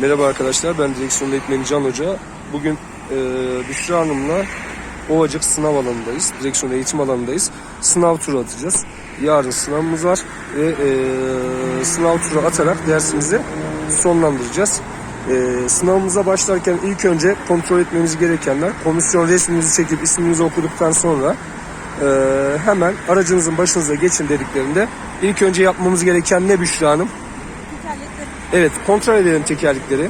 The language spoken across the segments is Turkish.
Merhaba arkadaşlar, ben direksiyon eğitmeni Can Hoca. Bugün e, Büşra Hanım'la Ovacık sınav alanındayız, direksiyon eğitim alanındayız. Sınav turu atacağız. Yarın sınavımız var ve e, sınav turu atarak dersimizi sonlandıracağız. E, sınavımıza başlarken ilk önce kontrol etmemiz gerekenler, komisyon resminizi çekip isminizi okuduktan sonra e, hemen aracınızın başınıza geçin dediklerinde ilk önce yapmamız gereken ne Büşra Hanım? Evet kontrol edelim tekerlekleri.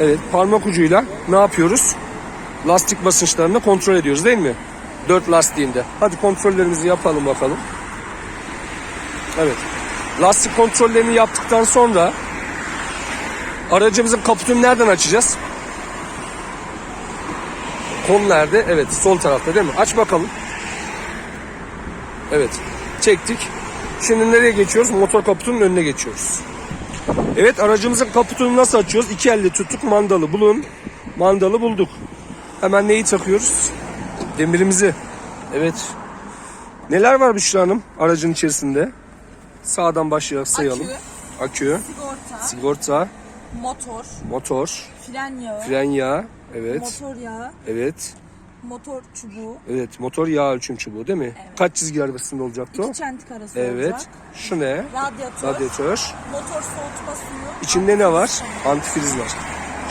Evet parmak ucuyla ne yapıyoruz? Lastik basınçlarını kontrol ediyoruz değil mi? Dört lastiğinde. Hadi kontrollerimizi yapalım bakalım. Evet. Lastik kontrollerini yaptıktan sonra aracımızın kaputunu nereden açacağız? Kol nerede? Evet sol tarafta değil mi? Aç bakalım. Evet. Çektik. Şimdi nereye geçiyoruz? Motor kaputunun önüne geçiyoruz. Evet aracımızın kaputunu nasıl açıyoruz? İki elle tuttuk mandalı bulun. Mandalı bulduk. Hemen neyi takıyoruz? Demirimizi. Evet. Neler var Büşra Hanım aracın içerisinde? Sağdan başlayarak sayalım. Akü, sigorta, sigorta, motor, motor, fren yağı, fren yağı, evet, motor yağı, evet, motor çubuğu, evet, motor yağ ölçüm çubuğu değil mi? Evet. Kaç çizgi arasında olacaktı o? iki çentik arası Evet. olacak. Şu ne? Radyatör, Radyatör. motor soğutma suyu. İçinde ne var? antifriz var.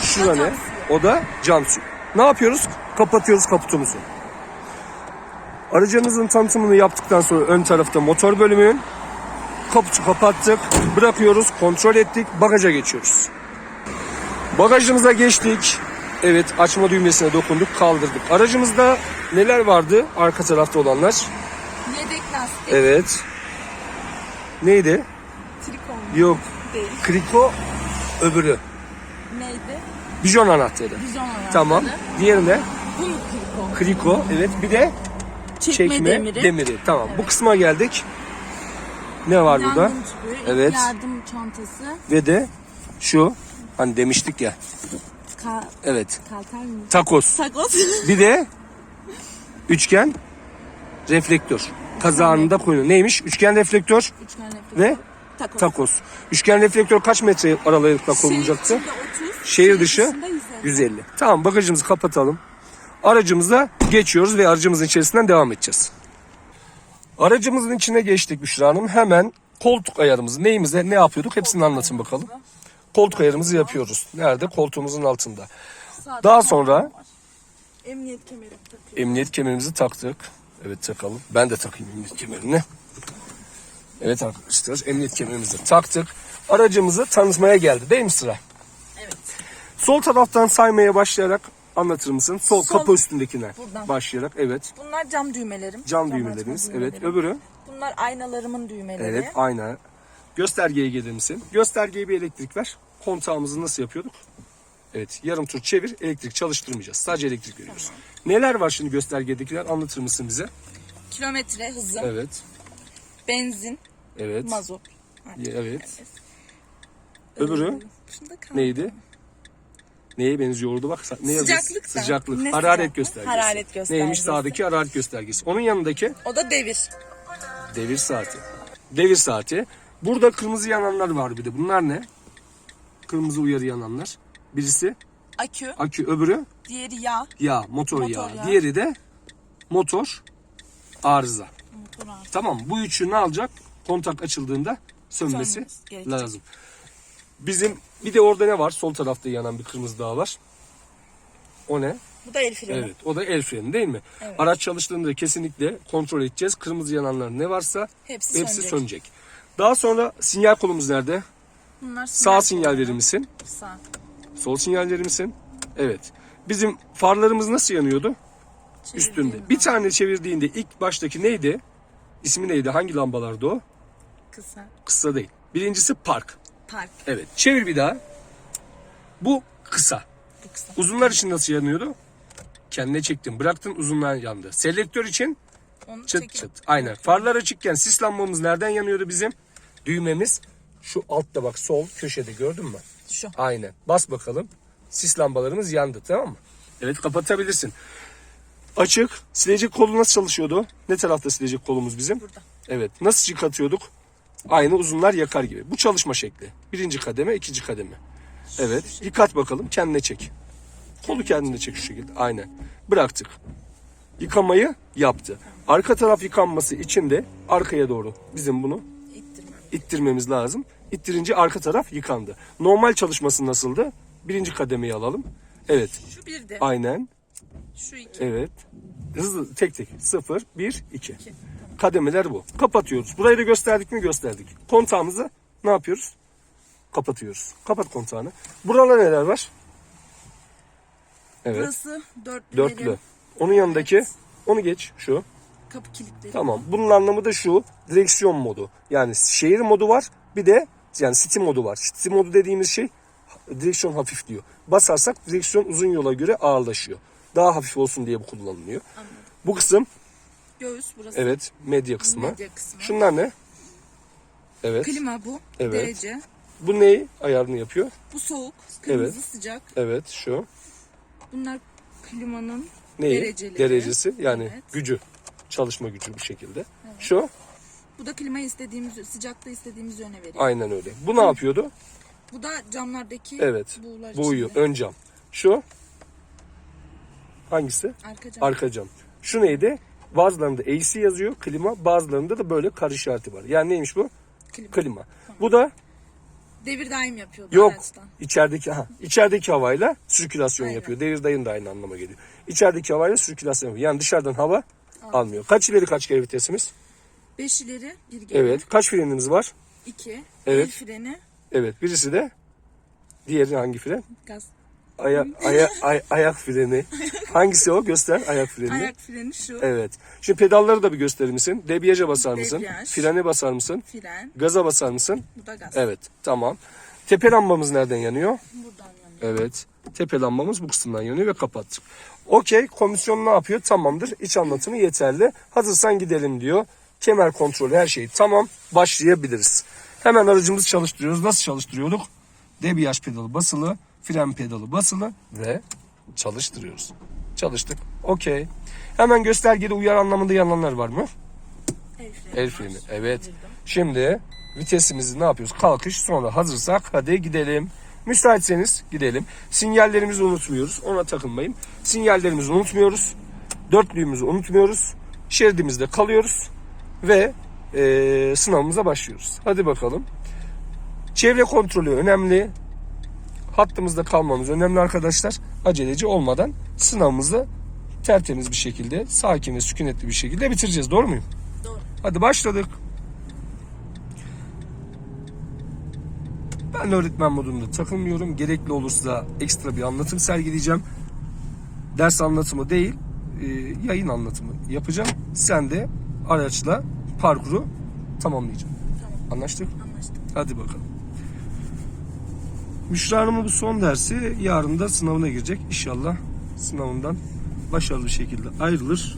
Şurada ne? O da cam suyu. Ne yapıyoruz? Kapatıyoruz kaputumuzu. Aracınızın tanıtımını yaptıktan sonra ön tarafta motor bölümünün kaputu kapattık, bırakıyoruz, kontrol ettik, bagaja geçiyoruz. Bagajımıza geçtik. Evet, açma düğmesine dokunduk, kaldırdık. Aracımızda neler vardı? Arka tarafta olanlar. Yedek lastik, Evet. Neydi? trikon Yok. değil. Kriko öbürü. Neydi? Bijon anahtarı. Bijon anahtarı. Tamam. Diğerine Bu mu trikon? kriko. Evet. Bir de Çekme, demiri. demiri. Tamam. Bu kısma geldik. Ne var burada? Yangın tüpü, Evet. yardım çantası, Ve de şu hani demiştik ya. Ka Evet. kalter mi? Takos. Takos. Bir de üçgen reflektör. Kazağında koyuyor. Neymiş? Üçgen reflektör Üçgen reflektör. ve Takos. takos. Üçgen reflektör kaç metre aralıkta konulacaktı? Şehir içinde 30, Şehir dışı dışında 150. 150. Tamam bagajımızı kapatalım. Aracımıza geçiyoruz ve aracımızın içerisinden devam edeceğiz. Aracımızın içine geçtik Büşra Hanım. Hemen koltuk ayarımızı neyimize ne yapıyorduk hepsini anlatın bakalım. Koltuk ayarımızı yapıyoruz. Nerede? Koltuğumuzun altında. Daha sonra emniyet kemeri emniyet kemerimizi taktık. Evet takalım. Ben de takayım emniyet kemerini. Evet arkadaşlar emniyet kemerimizi taktık. Aracımızı tanıtmaya geldi değil mi sıra? Evet. Sol taraftan saymaya başlayarak anlatır mısın? Sol, Sol. kapı üstündekine Buradan. başlayarak evet. Bunlar cam düğmelerim. Cam açma düğmelerimiz evet. düğmelerim. Öbürü Bunlar aynalarımın düğmeleri. evet ayna. Göstergeye gelir misin? Göstergeye bir elektrik ver. Kontağımızı nasıl yapıyorduk? Evet yarım tur çevir elektrik çalıştırmayacağız. Sadece elektrik veriyoruz. Neler var şimdi göstergedekiler anlatır mısın bize? Kilometre hızı, Evet. benzin, Evet. mazot. Evet. Öbürü Şunda kaldı. neydi? Neye benziyordu bak? Ne yazıyor? Sıcaklık da. Sıcaklık. Ne Hararet sıcaklık? göstergesi. Hararet göstergesi. Neymiş sağdaki hararet göstergesi. Onun yanındaki O da devir. Devir saati. Devir saati. Burada kırmızı yananlar var bir de. Bunlar ne? Kırmızı uyarı yananlar. Birisi Akü, akü, öbürü diğeri yağ. yağ, motor, Motor yağı. yağı. Diğeri de motor arıza. Motor artı. Tamam bu üçü ne alacak? Kontak açıldığında sönmesi Sönmesi gerekecek. lazım. Bizim bir de orada ne var? Sol tarafta yanan bir kırmızı daha var. O ne? Bu da el freni. Evet o da el freni değil mi? Evet. Araç çalıştığında kesinlikle kontrol edeceğiz. Kırmızı yananlar ne varsa Hepsi hepsi sönecek. sönecek. Daha sonra sinyal kolumuz nerede? Bunlar Sağ sinyal sinyal kolları. verir misin? Sağ. Sol sinyal verir misin? Evet. Bizim farlarımız nasıl yanıyordu? Üstünde. Bir tane çevirdiğinde ilk baştaki neydi? İsmi neydi? Hangi lambalardı o? Kısa. Kısa değil. Birincisi park. Park. Evet. Çevir bir daha. Bu kısa. Bu kısa. Uzunlar için nasıl yanıyordu? Kendine çektin. Bıraktın uzunlar yandı. Selektör için Onu çıt çekip- çıt. Aynen. Farlar açıkken sis lambamız nereden yanıyordu bizim? Düğmemiz şu altta bak sol köşede gördün mü? Şu. Aynen. Bas bakalım. Sis lambalarımız yandı tamam mı? Evet kapatabilirsin. Açık. Silecek kolu nasıl çalışıyordu? Ne tarafta silecek kolumuz bizim? Burada. Evet. Nasıl çıkartıyorduk? Aynı uzunlar yakar gibi. Bu çalışma şekli. Birinci kademe, ikinci kademe. Evet. Dikkat bakalım. Kendine çek. Kolu kendine çek şu şekilde. Aynen. Bıraktık. Yıkamayı yaptı. Arka taraf yıkanması için de arkaya doğru bizim bunu İttirmem. ittirmemiz lazım. İttirince arka taraf yıkandı. Normal çalışması nasıldı? Birinci kademeyi alalım. Evet. Şu bir de. Aynen. Şu iki. Evet. Hızlı tek tek. 0, 1, 2. iki. Kademeler bu. Kapatıyoruz. Burayı da gösterdik mi gösterdik. Kontağımızı ne yapıyoruz? Kapatıyoruz. Kapat kontağını. Buralar neler var? Evet. Burası dörtlü. Dörtlü. verim. Onun yanındaki onu geç şu. Kapı kilitleri. Tamam. Bunun anlamı da şu. Direksiyon modu. Yani şehir modu var. Bir de yani city modu var. City modu dediğimiz şey direksiyon hafifliyor. Basarsak direksiyon uzun yola göre ağırlaşıyor. Daha hafif olsun diye bu kullanılıyor. Anladım. Bu kısım Göğüs burası. evet medya kısmı. Medya kısmı. Şunlar ne? Evet. Klima bu. Evet. Derece. Bu neyi ayarını yapıyor? Bu soğuk. Kırmızı Evet. sıcak. Evet şu. Bunlar klimanın Neyi? dereceleri. Derecesi yani Evet. gücü. Çalışma gücü bu şekilde. Şu Bu da klimayı istediğimiz, sıcakta istediğimiz yöne veriyor. aynen öyle. Bu ne yapıyordu? Bu da camlardaki Evet. buğular Boğuyor. içinde. Ön cam. Şu hangisi? Arka cam. Arka cam. Şu neydi? Bazılarında AC yazıyor klima, bazılarında da böyle kare işareti var. Yani neymiş bu? klima. Klima. Bu da Devir daim yapıyor yok. araçtan. İçerideki ha, içerideki havayla sirkülasyon Aynen. yapıyor. Devir dayın da aynı anlama geliyor. İçerideki havayla sirkülasyon yapıyor. Yani dışarıdan hava almıyor. Kaç ileri kaç geri vitesimiz? Beş ileri, bir geri. Evet. Kaç frenimiz var? İki. Evet. El freni, Evet. Birisi de diğeri hangi fren? gaz. Aya, aya, ay- ayak freni. Hangisi o? Göster ayak freni. Ayak freni şu. Evet. Şimdi pedalları da bir gösterir misin? Debriyaja basar mısın? Debriyaj. Frene basar mısın? Fren. Gaza basar mısın? Bu da gaz. Evet. Tamam. Tepe lambamız nereden yanıyor? Buradan yanıyor. Evet. Tepe lambamız bu kısımdan yanıyor ve kapattık. Okey. Komisyon ne yapıyor? Tamamdır. İç anlatımı yeterli. Hazırsan gidelim diyor. Kemer kontrolü her şey tamam. Başlayabiliriz. Hemen aracımızı çalıştırıyoruz. Nasıl çalıştırıyorduk? Debriyaj pedalı basılı, fren pedalı basılı ve çalıştırıyoruz. Çalıştık. Okey. Hemen göstergede uyar anlamında yananlar var mı? El freni. Evet. Şimdi vitesimizi ne yapıyoruz? Kalkış sonra hazırsak hadi gidelim. Müsaitseniz gidelim. Sinyallerimizi unutmuyoruz. Ona takılmayın. Sinyallerimizi unutmuyoruz. Dörtlüğümüzü unutmuyoruz. Şeridimizde kalıyoruz. Ve eee, sınavımıza başlıyoruz. Hadi bakalım. Çevre kontrolü önemli. Hattımızda kalmamız önemli arkadaşlar. Aceleci olmadan sınavımızı tertemiz bir şekilde, sakin ve sükunetli bir şekilde bitireceğiz. Doğru muyum? Doğru. Hadi başladık. Ben öğretmen modunda takılmıyorum. Gerekli olursa ekstra bir anlatım sergileyeceğim. Ders anlatımı değil, e, yayın anlatımı yapacağım. Sen de araçla parkuru tamamlayacaksın. Tamam. Anlaştık? Anlaştık. Hadi bakalım. Müşra Hanım'ın bu son dersi yarın da sınavına girecek. İnşallah sınavından başarılı bir şekilde ayrılır.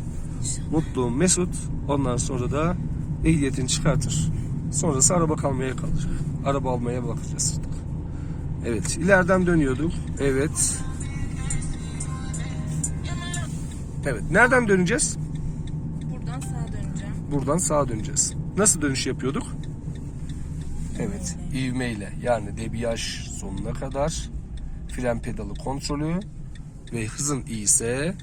Mutlu, mesut. Ondan sonra da ehliyetini çıkartır. Sonrası araba kalmaya kalır. Araba almaya bakacağız. Evet, ileriden dönüyorduk. Evet. Evet, nereden döneceğiz? Buradan sağa döneceğim. Buradan sağa döneceğiz. Nasıl dönüş yapıyorduk? Evet, ivmeyle yani debriyaj sonuna kadar fren pedalı kontrolü ve hızın iyiyse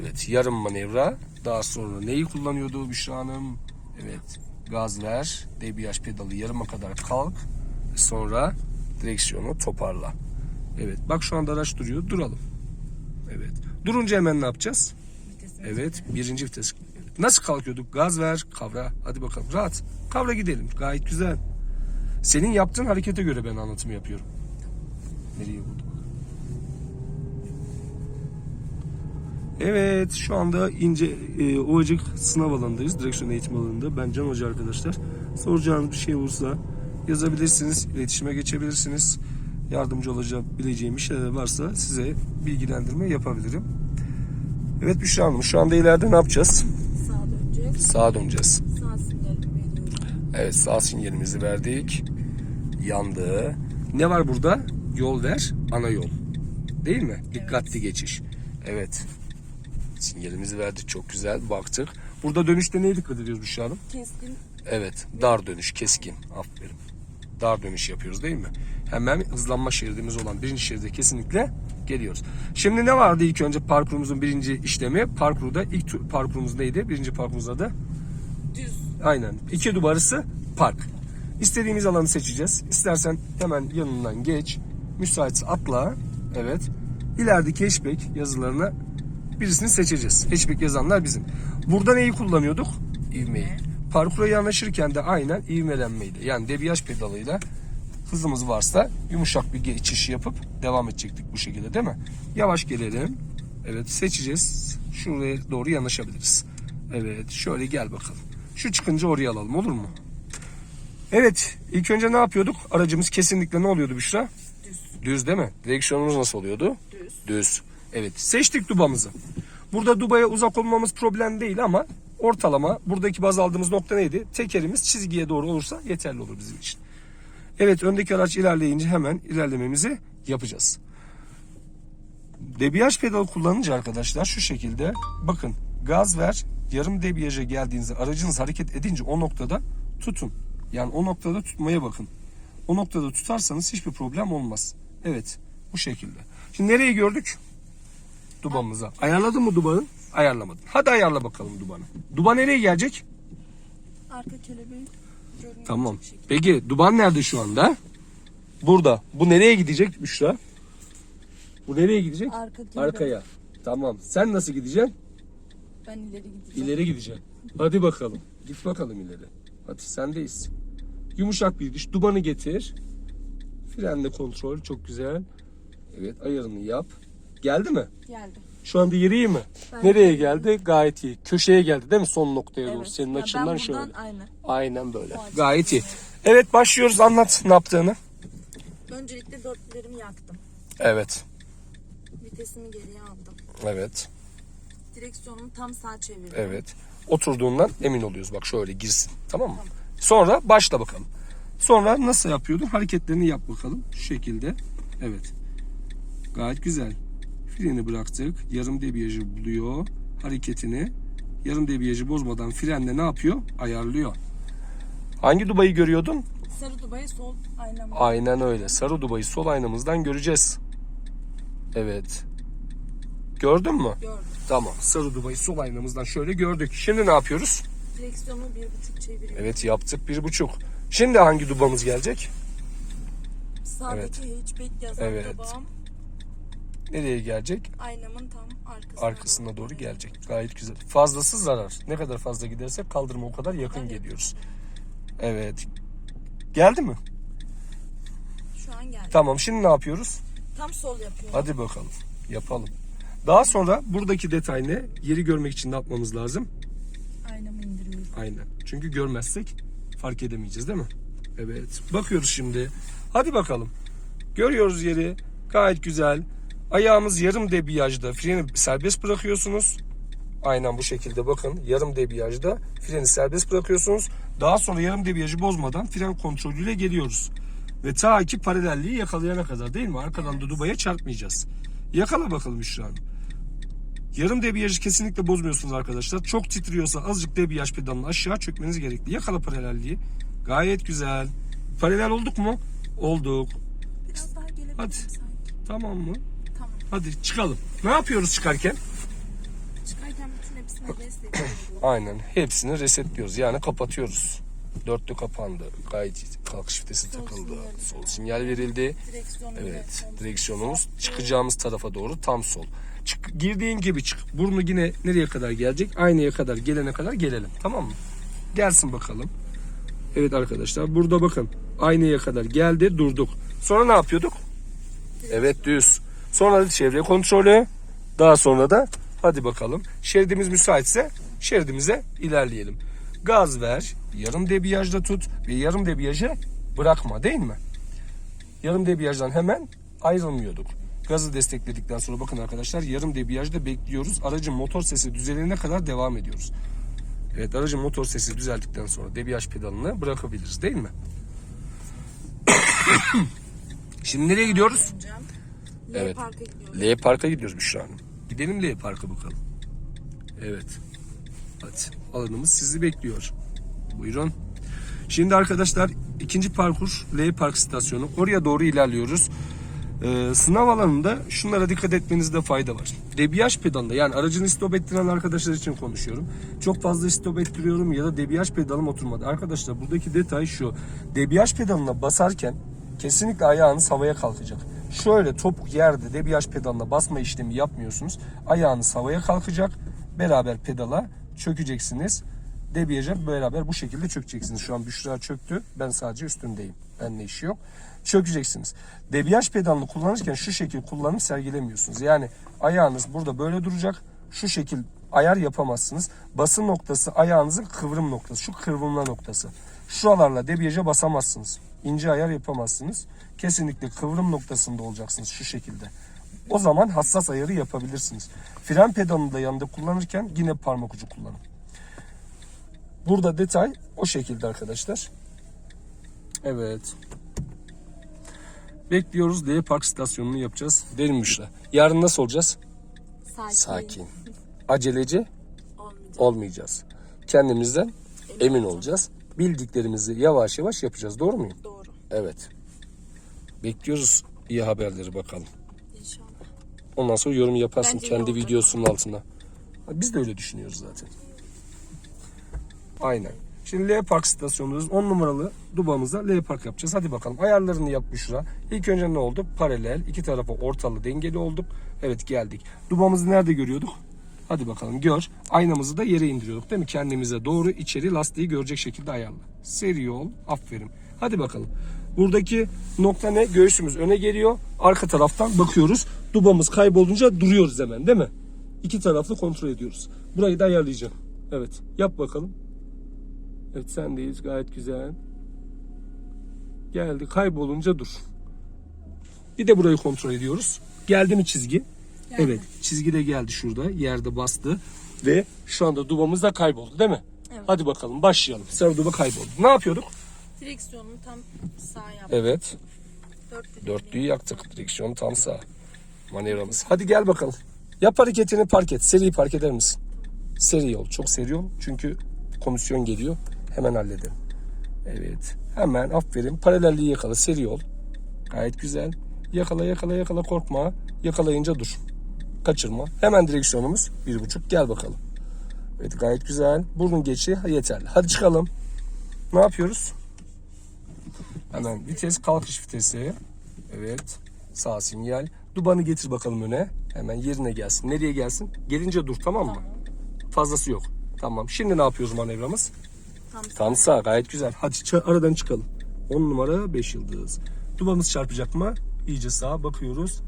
evet yarım manevra daha sonra neyi kullanıyordu Büşra Hanım? Evet, gaz ver, debriyaj pedalı yarıma kadar kalk sonra direksiyonu toparla. Evet, bak şu anda araç duruyor, duralım. Evet, durunca hemen ne yapacağız? Evet birinci vites. Nasıl kalkıyorduk? Gaz ver, kavra. Hadi bakalım rahat. Kavra gidelim. Gayet güzel. Senin yaptığın harekete göre ben anlatımı yapıyorum. Nereye vurduk? Evet şu anda ince e, Ovacık sınav alanındayız. Direksiyon eğitim alanında. Ben Can Hoca arkadaşlar. Soracağınız bir şey olursa yazabilirsiniz. iletişime geçebilirsiniz. Yardımcı olabileceğim bir şeyler varsa size bilgilendirme yapabilirim. Evet Büşra Hanım şu anda ileride ne yapacağız? sağa döneceğiz. Sağa döneceğiz. Sağ. Evet sağ sinyalimizi verdik. Yandı. Ne var burada? Yol ver, ana yol. Değil mi? Dikkatli geçiş. Evet. Sinyalimizi verdik çok güzel. Baktık. Burada dönüşte neye dikkat ediyoruz Büşra Hanım? Keskin. Evet. Dar dönüş, keskin. Aferin. Dar dönüş yapıyoruz değil mi? hemen hızlanma şeridimiz olan birinci şeride kesinlikle geliyoruz. Şimdi ne vardı ilk önce parkurumuzun birinci işlemi? Parkurda ilk parkurumuz neydi? Birinci parkurumuz adı? Düz. Aynen. İki duvarısı park. İstediğimiz alanı seçeceğiz. İstersen hemen yanından geç. Müsaitse atla. Evet. İlerideki hatchback yazılarına birisini seçeceğiz. Hatchback yazanlar bizim. Burada neyi kullanıyorduk? İvmeyi. Parkura yanaşırken de aynen ivmelenmeydi. Yani debriyaj pedalıyla hızımız varsa yumuşak bir geçiş yapıp devam edecektik bu şekilde değil mi? Yavaş gelelim. Evet seçeceğiz. Şuraya doğru yanaşabiliriz. Evet şöyle gel bakalım. Şu çıkınca oraya alalım olur mu? Evet ilk önce ne yapıyorduk? Aracımız kesinlikle ne oluyordu Büşra? Düz. Düz değil mi? Direksiyonumuz nasıl oluyordu? Düz. Düz. Evet seçtik dubamızı. Burada dubaya uzak olmamız problem değil ama ortalama buradaki baz aldığımız nokta neydi? Tekerimiz çizgiye doğru olursa yeterli olur bizim için. Evet öndeki araç ilerleyince hemen ilerlememizi yapacağız. Debriyaj pedalı kullanınca arkadaşlar şu şekilde bakın gaz ver yarım debriyaja geldiğinizde aracınız hareket edince o noktada tutun. Yani o noktada tutmaya bakın. O noktada tutarsanız hiçbir problem olmaz. Evet bu şekilde. Şimdi nereyi gördük? Dubamıza. Ayarladın mı dubanı? Ayarlamadın. Hadi ayarla bakalım dubanı. Duba nereye gelecek? Arka kelebeği görünüyor. Tamam. şekilde. Peki duban nerede şu anda? Burada. Bu nereye gidecek Büşra? Bu nereye gidecek? Arka. Arkaya. Tamam. Sen nasıl gideceksin? Ben ileri gideceğim. İleri gideceksin. Hadi bakalım. Git bakalım ileri. Hadi sendeyiz. Yumuşak bir gidiş. Dubanı getir. Frenle kontrol. Çok güzel. Evet ayarını yap. Geldi mi? Geldi. Şu anda yeri iyi mi? Ben- Nereye geldi? Gayet iyi. Köşeye geldi değil mi? Son noktaya doğru. Evet. Senin Ya açından şöyle. aynı. Aynen böyle. Gayet iyi. Evet başlıyoruz. Anlat ne yaptığını. Öncelikle dörtlerimi yaktım. Evet. Vitesimi geriye aldım. Evet. Direksiyonumu tam sağ çevirdim. Evet. Oturduğundan emin oluyoruz. Bak şöyle girsin. Tamam mı? Sonra başla bakalım. Sonra nasıl yapıyordun? Hareketlerini yap bakalım. Şu şekilde. Evet. Gayet güzel. Freni bıraktık. Yarım debriyajı buluyor. Hareketini yarım debriyajı bozmadan frenle ne yapıyor? Ayarlıyor. Hangi dubayı görüyordun? Sarı dubayı sol aynama. Aynen öyle. Sarı dubayı sol aynamızdan göreceğiz. Evet. Gördün mü? Gördüm. Tamam. Sarı dubayı sol aynamızdan şöyle gördük. Şimdi ne yapıyoruz? Direksiyonumu bir buçuk çeviriyorum. Evet yaptık bir buçuk. Şimdi hangi dubamız gelecek? Sağdaki hatchback yazan Evet. tabağım Nereye gelecek? aynamın tam arkasına, Arkasına doğru gelecek. Gayet güzel. Fazlası zarar. Ne kadar fazla giderse kaldırıma o kadar yakın Evet. geliyoruz. Evet. Geldi mi? Şu an geldi. Tamam. Şimdi ne yapıyoruz? Tam sol yapıyorum. Hadi bakalım. Yapalım. Daha sonra buradaki detay ne? Yeri görmek için ne yapmamız lazım? Aynamı indiriyorum. Aynen. Çünkü görmezsek fark edemeyeceğiz değil mi? Evet. Bakıyoruz şimdi. Hadi bakalım. Görüyoruz yeri. Gayet güzel. Ayağımız yarım debriyajda. Freni serbest bırakıyorsunuz. Aynen bu şekilde bakın. Yarım debriyajda freni serbest bırakıyorsunuz. Daha sonra yarım debriyajı bozmadan fren kontrolüyle geliyoruz. Ve ta ki paralelliği yakalayana kadar değil mi? Arkadan da dubaya çarpmayacağız. Yakala bakalım Büşra Hanım. Yarım debriyajı kesinlikle bozmuyorsunuz arkadaşlar. Çok titriyorsa azıcık debriyaj pedalını aşağı çökmeniz gerekli. Yakala paralelliği. Gayet güzel. Paralel olduk mu? Olduk. Biraz daha Hadi. sanki. Tamam mı? Hadi çıkalım. Ne yapıyoruz çıkarken? Çıkarken bütün hepsini rest ediyorum. Aynen. Hepsini resetliyoruz. Yani kapatıyoruz. Dörtlü kapandı. Gayet. Kalkış vitesi Sol takıldı. sinyal. Sol sinyal verildi. Direksiyonu Evet. yine Direksiyonumuz çıkacağımız tarafa doğru tam sol. Çık, girdiğin gibi çık. Burnu yine nereye kadar gelecek? Aynaya kadar gelene kadar gelelim. Tamam mı? Gelsin bakalım. Evet arkadaşlar burada bakın. Aynaya kadar geldi durduk. Sonra ne yapıyorduk? Evet düz. Sonra çevre kontrolü. Daha sonra da hadi bakalım. Şeridimiz müsaitse şeridimize ilerleyelim. Gaz ver. Yarım debriyajda tut ve yarım debriyajı bırakma değil mi? yarım debriyajdan hemen ayrılmıyorduk. Gazı destekledikten sonra bakın arkadaşlar yarım debriyajda bekliyoruz. Aracın motor sesi düzelene kadar devam ediyoruz. Evet aracın motor sesi düzeldikten sonra debriyaj pedalını bırakabiliriz değil mi? Şimdi nereye gidiyoruz? L Evet. parka gidiyorum. L Park'a gidiyoruz Büşra Hanım. Gidelim L Park'a bakalım. Evet. Hadi alanımız sizi bekliyor. Buyurun. Şimdi arkadaşlar ikinci parkur L Park istasyonu. Oraya doğru ilerliyoruz. Ee, sınav alanında şunlara dikkat etmenizde fayda var. Debriyaj pedalında yani aracını istop ettiren arkadaşlar için konuşuyorum. Çok fazla istop ettiriyorum ya da debriyaj pedalım oturmadı. Arkadaşlar buradaki detay şu. Debriyaj pedalına basarken kesinlikle ayağınız havaya kalkacak. Şöyle topuk yerde debriyaj pedalına basma işlemi yapmıyorsunuz. Ayağınız havaya kalkacak. Beraber pedala çökeceksiniz. Debriyaja beraber bu şekilde çökeceksiniz. Şu an Büşra çöktü. Ben sadece üstündeyim. Benimle işi yok. Çökeceksiniz. Debriyaj pedalını kullanırken şu şekil kullanım sergilemiyorsunuz. Yani ayağınız burada böyle duracak. Şu şekil ayar yapamazsınız. Basın noktası ayağınızın kıvrım noktası. Şu kıvrımla noktası. Şuralarla debriyaja basamazsınız. İnce ayar yapamazsınız. Kesinlikle kıvrım noktasında olacaksınız şu şekilde. O zaman hassas ayarı yapabilirsiniz. Fren pedalını da yanında kullanırken yine parmak ucu kullanın. Burada detay o şekilde arkadaşlar. Evet. Bekliyoruz. D Park istasyonunu yapacağız. Derin Müşra. Yarın nasıl olacağız? Sakin. Sakin. Aceleci Olmayacak. olmayacağız. Kendimizden emin olacağız. Bildiklerimizi yavaş yavaş yapacağız. Doğru muyum? Doğru. Evet. Bekliyoruz iyi haberleri bakalım. İnşallah. Ondan sonra yorum yaparsın Bence kendi videosunun altına. Biz de öyle düşünüyoruz zaten. Aynen. Şimdi L Park istasyonundayız. 10 numaralı dubamıza L Park yapacağız. Hadi bakalım. Ayarlarını yap Büşra. İlk önce ne oldu? Paralel. iki tarafa ortalı dengeli olduk. Evet geldik. Dubamızı nerede görüyorduk? Hadi bakalım gör. Aynamızı da yere indiriyorduk değil mi? Kendimize doğru içeri lastiği görecek şekilde ayarla. Seri ol. Aferin. Hadi bakalım. Buradaki nokta ne? Göğsümüz öne geliyor. Arka taraftan bakıyoruz. Dubamız kaybolunca duruyoruz hemen değil mi? İki taraflı kontrol ediyoruz. Burayı da ayarlayacağım. Evet. Yap bakalım. Evet sendeyiz. Gayet güzel. Geldi. Kaybolunca dur. Bir de burayı kontrol ediyoruz. Geldi mi çizgi? Geldi. Evet. Çizgi de geldi şurada. Yerde bastı. Ve şu anda dubamız da kayboldu değil mi? Evet. Hadi bakalım başlayalım. Sarı duba kayboldu. Ne yapıyorduk? Direksiyonunu tam sağ yap. Evet. Dörtlü. Dörtlüyü yaktık. Direksiyon tam sağ. Manevramız. Hadi gel bakalım. Yap hareketini park et. Seri park eder misin? Seri ol. Çok seri ol. Çünkü komisyon geliyor. Hemen halledelim. Evet. Hemen aferin. Paralelliği yakala. Seri ol. Gayet güzel. Yakala yakala yakala korkma. Yakalayınca dur. Kaçırma. Hemen direksiyonumuz bir buçuk. Gel bakalım. Evet gayet güzel. Burnun geçi yeterli. Hadi çıkalım. Ne yapıyoruz? Hemen vites kalkış vitesi. Evet. Sağ sinyal. Dubanı getir bakalım öne. Hemen yerine gelsin. Nereye gelsin? Gelince dur tamam mı? Fazlası yok. Tamam. Şimdi ne yapıyoruz manevramız? Tam, Tam sağ gayet güzel. Hadi aradan çıkalım. 10 numara 5 yıldız. Dubamız çarpacak mı? İyice sağa bakıyoruz.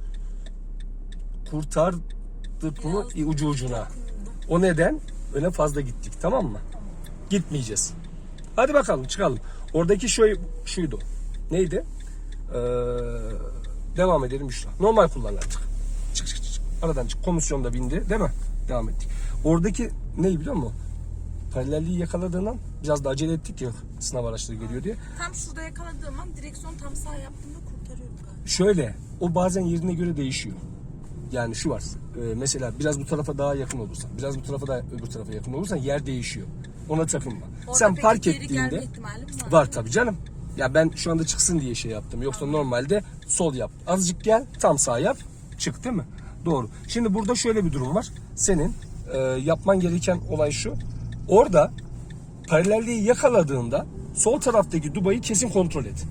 Kurtardık mı İyi, ucu ucuna. O neden? Öne fazla gittik tamam mı? Gitmeyeceğiz. Hadi bakalım çıkalım. Oradaki şu şuydu. Neydi? Ee, devam edelim Büşra. Normal kullan artık. Çık çık çık. Aradan çık. Komisyon da bindi değil mi? Devam ettik. Oradaki ne biliyor musun? Paralelliği yakaladığından biraz da acele ettik ya sınav araçları geliyor diye. Tam şurada yakaladığım an direksiyon tam sağ yaptığımda kurtarıyorum galiba. Şöyle o bazen yerine göre değişiyor. Yani şu var. e, mesela biraz bu tarafa daha yakın olursan, biraz bu tarafa da öbür tarafa yakın olursan yer değişiyor. Ona takılma. Orada Sen park ettiğinde var tabii canım. Ya ben şu anda çıksın diye şey yaptım. Yoksa normalde sol yap. Azıcık gel, tam sağ yap. Çık değil mi? Doğru. Şimdi burada şöyle bir durum var. Senin e, yapman gereken olay şu. Orada paralelliği yakaladığında sol taraftaki dubayı kesin kontrol et.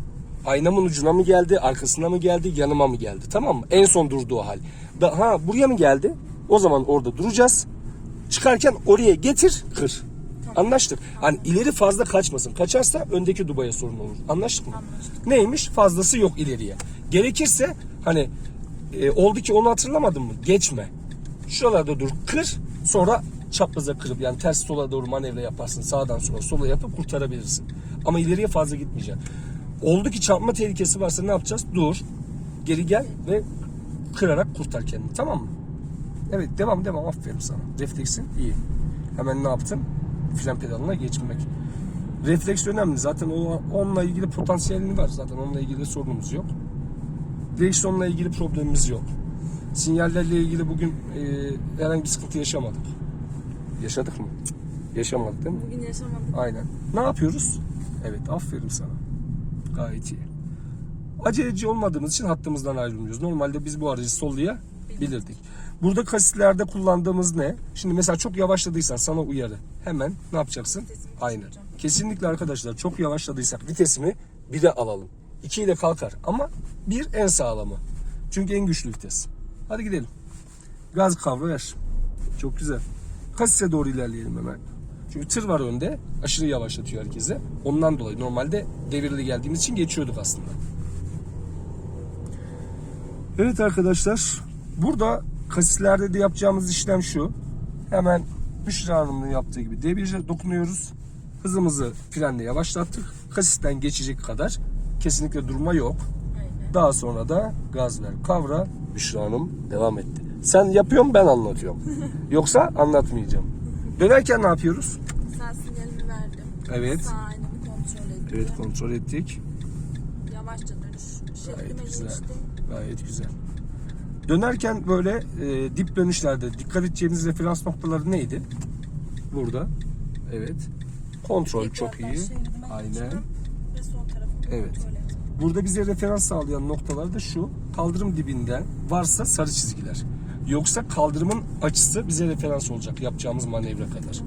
Aynamın ucuna mı geldi, arkasına mı geldi, yanıma mı geldi? Tamam mı? En son durduğu hal. Da, ha buraya mı geldi? O zaman orada duracağız. Çıkarken oraya getir, kır. Anlaştık. Hani ileri fazla kaçmasın. Kaçarsa öndeki dubaya sorun olur. Anlaştık mı? Anlaştık. Neymiş? Fazlası yok ileriye. Gerekirse hani e, oldu ki onu hatırlamadın mı? Geçme. Şuralarda dur. Kır. Sonra çapraza kırıp yani ters sola doğru manevra yaparsın. Sağdan sola sola yapıp kurtarabilirsin. Ama ileriye fazla gitmeyeceksin. Oldu ki çarpma tehlikesi varsa ne yapacağız? Dur. Geri gel ve kırarak kurtar kendini. Tamam mı? Evet devam devam aferin sana. Refleksin iyi. Hemen ne yaptın? Fren pedalına geçmek. Refleks önemli. Zaten o onunla ilgili potansiyelini var. Zaten onunla ilgili sorunumuz yok. Direksiyonla ilgili problemimiz yok. Sinyallerle ilgili bugün e, herhangi bir sıkıntı yaşamadık. Yaşadık mı? Yaşamadık değil mi? Bugün yaşamadım. Aynen. Ne yapıyoruz? Evet aferin sana. Gayet iyi. Aceleci olmadığımız için hattımızdan ayrılmıyoruz. Normalde biz bu aracı sollayabilirdik. Burada kasitlerde kullandığımız ne? Şimdi mesela çok yavaşladıysan sana uyarı. Hemen ne yapacaksın? Aynen. Kesinlikle arkadaşlar çok yavaşladıysak vitesimi 1'e alalım. 2 ile kalkar ama bir en sağlamı. Çünkü en güçlü vites. Hadi gidelim. Gaz kavra ver. Çok güzel. Kasise doğru ilerleyelim hemen. Çünkü tır var önde. Aşırı yavaşlatıyor herkese. Ondan dolayı normalde devirli geldiğimiz için geçiyorduk aslında. Evet arkadaşlar. Burada kasislerde de yapacağımız işlem şu. Hemen Büşra Hanım'ın yaptığı gibi debriyaja dokunuyoruz. Hızımızı frenle yavaşlattık. Kasisten geçecek kadar kesinlikle durma yok. Aynen. Daha sonra da gaz ver kavra. Büşra Hanım devam etti. Sen yapıyorsun ben anlatıyorum. Yoksa anlatmayacağım. Dönerken ne yapıyoruz? Sağ sinyalimi verdim. Evet. Sağ elimi kontrol ettim. Evet kontrol ettik. Yavaşça dönüş. Şeridime Gayet güzel. geçtim. Gayet güzel. Dönerken böyle e, dip dönüşlerde dikkat edeceğimiz referans noktaları neydi? Burada. Evet. Kontrol çok iyi. Aynen. Evet. Burada bize referans sağlayan noktalar da şu. Kaldırım dibinden varsa sarı çizgiler. Yoksa kaldırımın açısı bize referans olacak yapacağımız manevra kadar.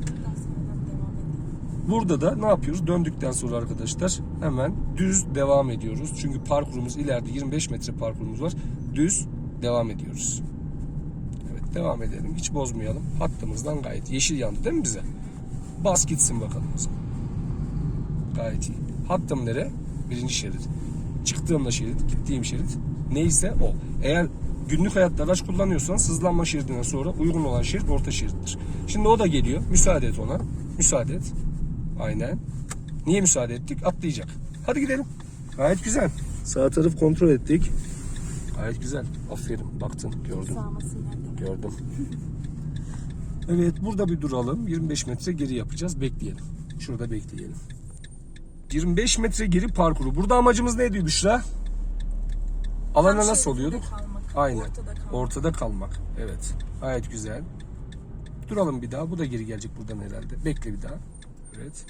Burada da ne yapıyoruz? Döndükten sonra arkadaşlar hemen düz devam ediyoruz. Çünkü parkurumuz ileride 25 metre parkurumuz var. Düz devam ediyoruz. Evet devam edelim. Hiç bozmayalım. Hattımızdan gayet yeşil yandı değil mi bize? Bas gitsin bakalım o zaman. Gayet iyi. Hattım nere? Birinci şerit. Çıktığımda şerit, gittiğim şerit neyse o. Eğer günlük hayatta araç kullanıyorsan hızlanma şeridinden sonra uygun olan şerit orta şerittir. Şimdi o da geliyor. Müsaade et ona. Müsaade et. Aynen. Niye müsaade ettik? Atlayacak. Hadi gidelim. Gayet güzel. Sağ tarafı kontrol ettik. Gayet güzel. Aferin. Baktın, gördün. Gördüm. Evet burada bir duralım. 25 metre geri yapacağız. Bekleyelim. Şurada bekleyelim. 25 metre geri parkuru. Burada amacımız neydi Büşra? Alana Tam nasıl oluyorduk? kalmak, Aynen. ortada kalmak. Ortada kalmak. Evet. Gayet güzel. Duralım bir daha. Bu da geri gelecek buradan herhalde. Bekle bir daha. Evet.